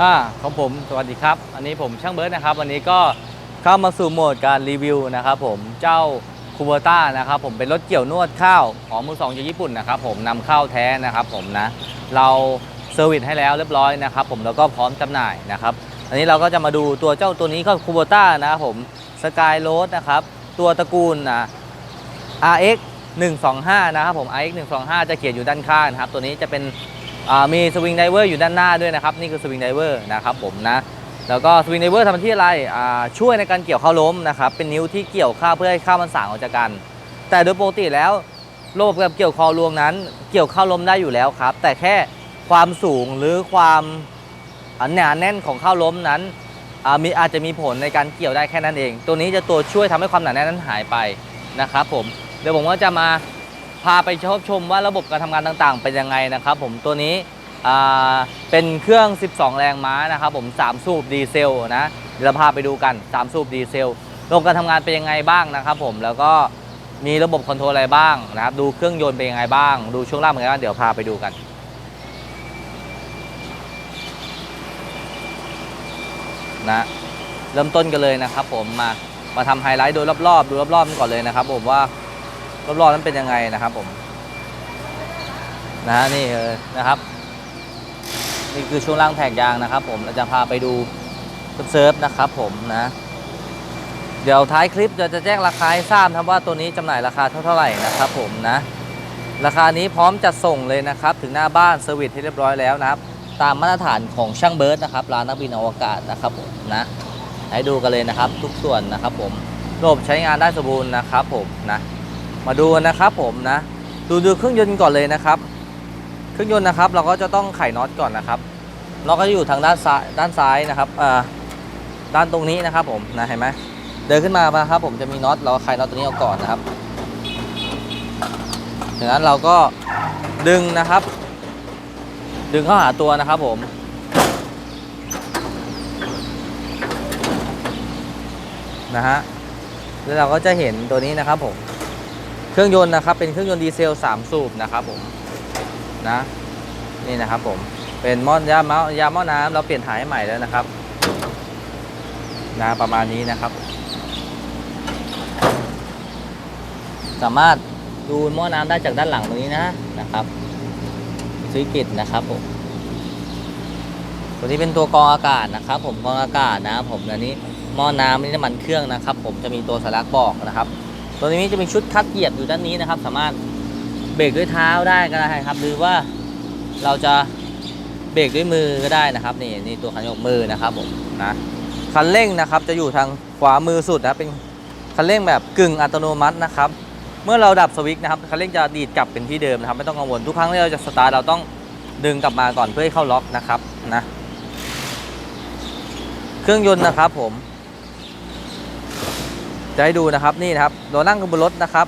อ่าของผมสวัสดีครับ อันนี้ผมช่างเบิร์ดนะครับ วันนี้ก็เข้ามาสู่โหมดการรีวิวนะครับผมเจ้าคูเบต้านะครับผมเป็นรถเกี่ยวนวดข้าวของมือสองจากญี่ปุ่นนะครับผมนำเข้าแท้นะครับผมนะเราเซอร์วิสให้แล้วเรียบร้อยนะครับผมแล้วก็พร้อมจำหน่ายนะครับอันนี้เราก็จะมาดูตัวเจ้าตัวนี้ก็คูเบต้านะครับผมสกายโรดนะครับตัวตระกูลนะ RX 125 นะครับผม RX 125 จะเขียนอยู่ด้านข้างนะครับตัวนี้จะเป็น มีสวิงไดเวอร์อยู่ด้านหน้าด้วยนะครับ นี่คือสวิงไดเวอร์นะครับผมนะ แล้วก็สวิงไดเวอร์ทำหน้าที่อะไรช่วยในการเกี่ยวข้าวล้มนะครับ เป็นนิ้วที่เกี่ยวข้าวเพื่อให้ข้าวมันสางออกจากกัน แต่โดยปกติแล้วระบบการเกี่ยวคอรวงนั้น เกี่ยวข้าวล้มได้อยู่แล้วครับ แต่แค่ความสูงหรือความหนาแน่นของข้าวล้มนั้นอามีอาจจะมีผลในการเกี่ยวได้แค่นั้นเอง ตัวนี้จะตัวช่วยทำให้ความหนาแน่นนั้นหายไปนะครับผม เดี๋ยวผมก็จะมา พาไปชมชมว่าระบบการทำงานต่างๆ เป็นยังไงนะครับผมตัวนี้อ่าเป็นเครื่อง 12 แรงม้านะครับผม 3 สูบดีเซลนะเดี๋ยวเราพาไปดูกัน 3 สูบดีเซลระบบการทำงานเป็นยังไงบ้างนะครับผมแล้วก็มีระบบคอนโทรลอะไรบ้างนะครับดูเครื่องยนต์เป็นยังไงบ้าง ดูช่วงล่างเป็นยังไงบ้างเดี๋ยวพาไปดูกัน นะเริ่มต้นกันเลยนะครับผมมามาทำไฮไลท์โดยรอบๆ ดูรอบๆกันก่อนเลยนะครับผมว่า รอบๆนั้นเป็นยังไงนะครับผมนะนี่เออนะครับ นี่คือช่วงล่างแผงยางนะครับ ผมเราจะพาไปดูเซิร์ฟนะครับ ผมนะ เดี๋ยวท้ายคลิปเราจะแจ้งราคาให้ทราบครับว่าตัวนี้จำหน่ายราคาเท่าไหร่นะครับ ผมนะ ราคานี้พร้อมจัดส่งเลยนะครับ ถึงหน้าบ้านเซอร์วิสที่เรียบร้อยแล้วนะครับ ตามมาตรฐานของช่างเบิร์ดนะครับร้านนักบินอวกาศนะครับผมนะ ให้ดูกันเลยนะครับ ทุกส่วนนะครับ ผมระบบใช้งานได้สมบูรณ์นะครับ ผมนะ มาดูนะครับผมนะ ดูดูเครื่องยนต์ก่อนเลยนะครับ เครื่องยนต์นะครับ เราก็จะต้องไขน็อตก่อนนะครับน็อตก็จะอยู่ทางด้านซ้ายด้านซ้ายนะครับอ่าด้านตรงนี้นะครับผมนะเห็นไหมเดินขึ้นมานะครับ ผมจะมีน็อตเราไขน็อตตัวนี้ออกก่อนนะครับจากนั้นเราก็ดึงนะครับ ดึงเข้าหาตัวนะครับผมนะฮะแล้วเราก็จะเห็นตัวนี้นะครับผม เครื่องยนต์นะครับเป็นเครื่องยนต์ดีเซล 3 สูบนะครับผมนะนี่นะครับผมเป็นหม้อยาเมายาหม้อน้ำเราเปลี่ยนถ่ายให้ใหม่แล้วนะครับนะประมาณนี้นะครับ สามารถดูหม้อน้ำได้จากด้านหลังตรงนี้นะนะครับซื้อกิจนะครับผมตัวนี้เป็นตัวกรองอากาศนะครับ ผมกรองอากาศนะผมอันนี้หม้อน้ำนี่น้ำมันเครื่องนะครับ ผมจะมีตัวสลักบอกนะครับ ตัวนี้จะมีชุดคัดเหยียบอยู่ด้านนี้นะครับ สามารถเบรกด้วยเท้าได้ก็ได้ครับ หรือว่าเราจะเบรกด้วยมือก็ได้นะครับนี่นี่ตัวคันยกมือนะครับผมนะคันเร่งนะครับจะอยู่ทางขวามือสุดนะเป็นคันเร่งแบบกึ่งอัตโนมัตินะครับ เมื่อเราดับสวิตช์นะครับคันเร่งจะดีดกลับเป็นที่เดิมนะครับ ไม่ต้องกังวลทุกครั้งที่เราจะสตาร์ทเราต้องดึงกลับมาก่อนเพื่อให้เข้าล็อกนะครับนะ เครื่องยนต์นะครับผม จะให้ดูนะครับนี่นะครับเรานั่งกันบนรถนะครับ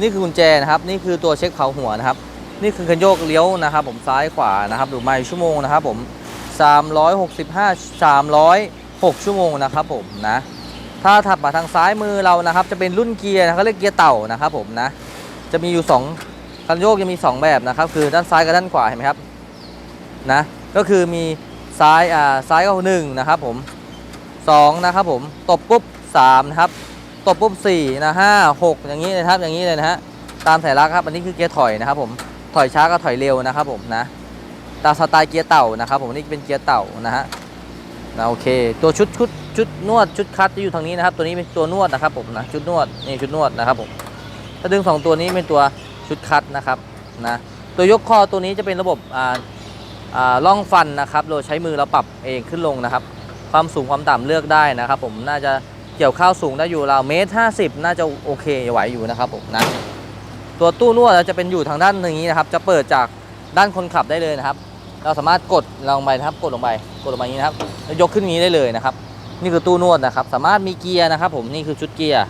นี่คือกุญแจนะครับ นี่คือตัวเช็คเผาหัวนะครับ นี่คือคันโยกเลี้ยวนะครับ ผมซ้ายขวานะครับดูไมล์ชั่วโมงนะครับ ผม 365 306 ชั่วโมงนะครับ ผมนะถ้าถัดมาทางซ้ายมือเรานะครับ จะเป็นรุ่นเกียร์นะเขาเรียกเกียร์เต่านะครับ ผมนะ จะมีอยู่ 2คันโยกจะมี 2 แบบนะครับ คือด้านซ้ายกับด้านขวาเห็นไหมครับนะก็คือมีซ้ายอ่าซ้ายก็หนึ่งนะครับ ผมสองนะครับ ผมตบปุ๊บ สามนะครับตบปุ๊บสี่นะห้าหกอย่างนี้เลยครับอย่างนี้เลยนะฮะตามสัญลักครับอันนี้คือเกียร์ถอยนะครับผมถอยช้าก็ถอยเร็วนะครับผมนะตามสไตล์เกียร์เต่านะครับผมนี่เป็นเกียร์เต่านะฮะนะโอเค ตัวชุดชุดชุดนวดชุดคัดจะอยู่ทางนี้นะครับ ตัวนี้เป็นตัวนวดนะครับผมนะชุดนวดนี่ชุดนวดนะครับผมถ้าดึงสองตัวนี้เป็นตัวชุดคัดนะครับนะตัวยกคอตัวนี้จะเป็นระบบอ่าอ่าล่องฟันนะครับ โดยใช้มือเราปรับเองขึ้นลงนะครับ ความสูงความต่ำเลือกได้นะครับ ผมน่าจะ เกี่ยวข้าวสูงได้อยู่ราวเมตรห้าสิบน่าจะโอเคไหวอยู่นะครับผมนะตัวตู้นวดเราจะเป็นอยู่ทางด้านนี้นะครับ จะเปิดจากด้านคนขับได้เลยนะครับ เราสามารถกดลงไปนะครับ กดลงไปกดลงไปนี้นะครับแล้วยกขึ้นนี้ได้เลยนะครับ นี่คือตู้นวดนะครับ สามารถมีเกียร์นะครับ ผมนี่คือชุดเกียร์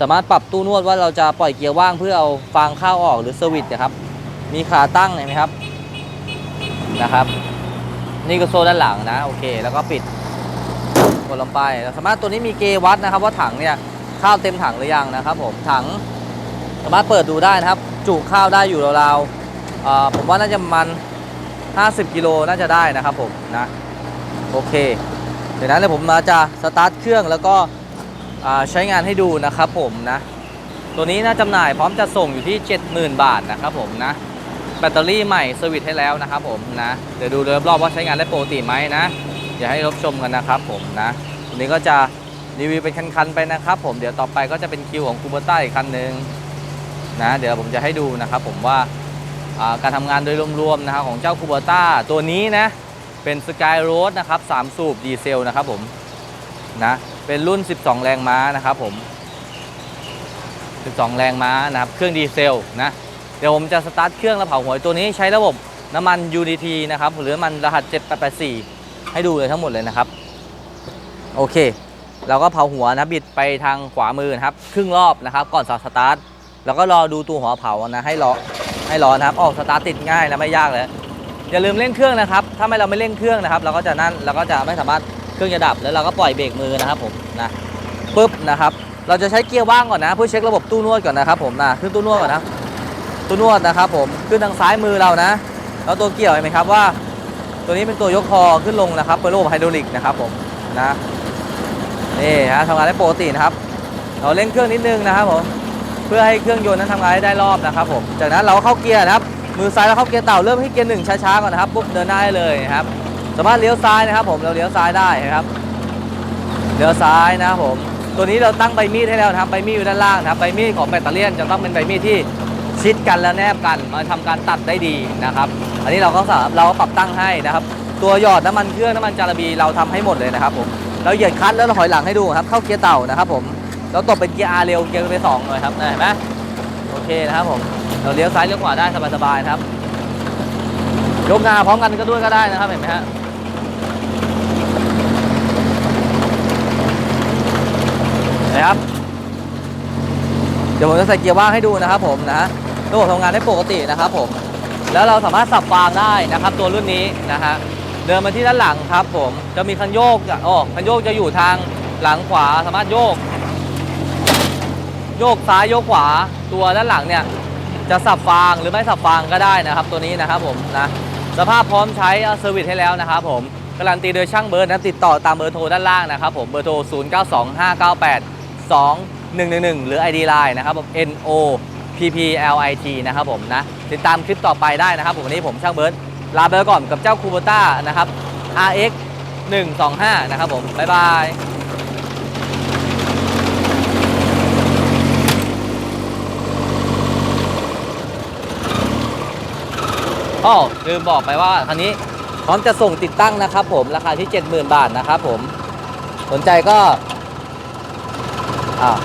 สามารถปรับตู้นวดว่าเราจะปล่อยเกียร์ว่างเพื่อเอาฟางข้าวออกหรือเซอร์วิสนะครับ มีขาตั้งเห็นไหมครับนะครับ นี่ก็โซ่ด้านหลังนะโอเค แล้วก็ปิด กดลงไปเราสามารถตัวนี้มีเกวัดนะครับว่าถังเนี่ยข้าวเต็มถังหรือยังนะครับ ผมถังสามารถเปิดดูได้นะครับ จุข้าวได้อยู่ราวๆผมว่าน่าจะมัน 50 กิโลน่าจะได้นะครับผมนะโอเคเดี๋ยวนั้นเดี๋ยวผมจะสตาร์ทเครื่องแล้วก็ใช้งานให้ดูนะครับผมนะตัวนี้น่าจำหน่ายพร้อมจะส่งอยู่ที่ 70,000 บาทนะครับผมนะแบตเตอรี่ใหม่สวิตให้แล้วนะครับผมนะเดี๋ยวดูรอบๆว่าใช้งานได้ปกติไหมนะ อย่าให้รับชมกันนะครับผมนะตัวนี้ก็จะรีวิวเป็นคันๆไปนะครับ ผมเดี๋ยวต่อไปก็จะเป็นคิวของคูเบอร์ต้าอีกคันหนึ่งนะเดี๋ยวผมจะให้ดูนะครับผมว่าการทำงานโดยรวมๆนะครับของเจ้าคูเบอร์ต้าตัวนี้นะเป็นสกายโรดนะครับ3สูบดีเซลนะครับผมนะเป็นรุ่น 12 แรงม้านะครับผม 12 แรงม้านะครับเครื่องดีเซลนะเดี๋ยวผมจะสตาร์ทเครื่องแล้วเผาหัวตัวนี้ใช้ระบบน้ำมัน UDT นะครับหรือน้ำมันรหัส 7884 ให้ดูเลยทั้งหมดเลยนะครับ โอเค เราก็เผาหัวนะบิดไปทางขวามือนะครับ ครึ่งรอบนะครับ ก่อนสตาร์ทแล้วก็รอดูตัวหัวเผานะให้ร้อนให้ร้อนนะครับออกสตาร์ทติดง่ายนะไม่ยากเลยอย่าลืมเร่งเครื่องนะครับ ถ้าไม่เราไม่เร่งเครื่องนะครับ เราก็จะนั่นเราก็จะไม่สามารถเครื่องจะดับแล้วเราก็ปล่อยเบรกมือนะครับผมนะปุ๊บนะครับ เราจะใช้เกียร์ว่างก่อนนะเพื่อเช็คระบบตู้นวดก่อนนะครับผมนะขึ้นตู้นวดก่อนนะตู้นวดนะครับผมขึ้นทางซ้ายมือเรานะ แล้วตัวเกี่ยวเห็นไหมครับว่า ตัวนี้เป็นตัวยกคอขึ้นลงนะครับเป็นระบบไฮดรอลิกนะครับผมนะนี่ฮะทำงานได้ปกตินะครับ เราเร่งเครื่องนิดนึงนะครับผมเพื่อให้เครื่องยนต์นั้นทำงานได้รอบนะครับผมจากนั้นเราเข้าเกียร์นะครับมือซ้ายเราเข้าเกียร์เต่าเริ่มที่เกียร์หนึ่งช้าๆก่อนนะครับปุ๊บเดินหน้าได้เลยนะครับสามารถเลี้ยวซ้ายนะครับ ผมเราเลี้ยวซ้ายได้นะครับเลี้ยวซ้ายนะครับผมตัวนี้เราตั้งใบมีดให้แล้วนะครับใบมีดอยู่ด้านล่างนะครับใบมีดของแบตเตอรี่จะต้องเป็นใบมีดที่ชิดกันและแนบกันมาทำการตัดได้ดีนะครับ อันนี้เราก็สามารถเราก็ปรับตั้งให้นะครับ ตัวหยอดน้ำมันเครื่องน้ำมันจาระบีเราทำให้หมดเลยนะครับผมเราเหยียดคลัตช์แล้วเราถอยหลังให้ดูครับเข้าเกียร์เต่านะครับผมเราตบเป็นเกียร์ R เร็วเกียร์ไปสองหน่อยครับเห็นไหมโอเคนะครับผมเราเลี้ยวซ้ายเลี้ยวขวาได้สบายๆครับยกงาพร้อมกันก็ด้วยก็ได้นะครับเห็นไหมฮะนะครับเดี๋ยวผมจะใส่เกียร์ว่างให้ดูนะครับผมนะระบบทำงานได้ปกตินะครับผม แล้วเราสามารถสับฟางได้นะครับ ตัวรุ่นนี้นะฮะเดินมาที่ด้านหลังครับ ผมจะมีคันโยกอ๋อคันโยกจะอยู่ทางหลังขวาสามารถโยก โยกซ้ายโยกขวาตัวด้านหลังเนี่ยจะสับฟางหรือไม่สับฟางก็ได้นะครับ ตัวนี้นะครับผมนะสภาพพร้อมใช้เซอร์วิสให้แล้วนะครับผมการันตีโดยช่างเบิร์ดนะติดต่อตามเบอร์โทรด้านล่างนะครับผมเบอร์โทร 0 9 2 5 9 8 2 1 1 1 หรือ ID Line นะครับผม No P P L I T นะครับผมนะติดตามคลิปต่อไปได้นะครับผมวันนี้ผมช่างเบิร์ดลาไปก่อนกับเจ้าคูโบต้านะครับ RX 125 นะครับผม บ๊ายบายอ้อลืมบอกไปว่าคันนี้พร้อมจะส่งติดตั้งนะครับผมราคาที่ 70,000 บาทนะครับผม สนใจก็อ่า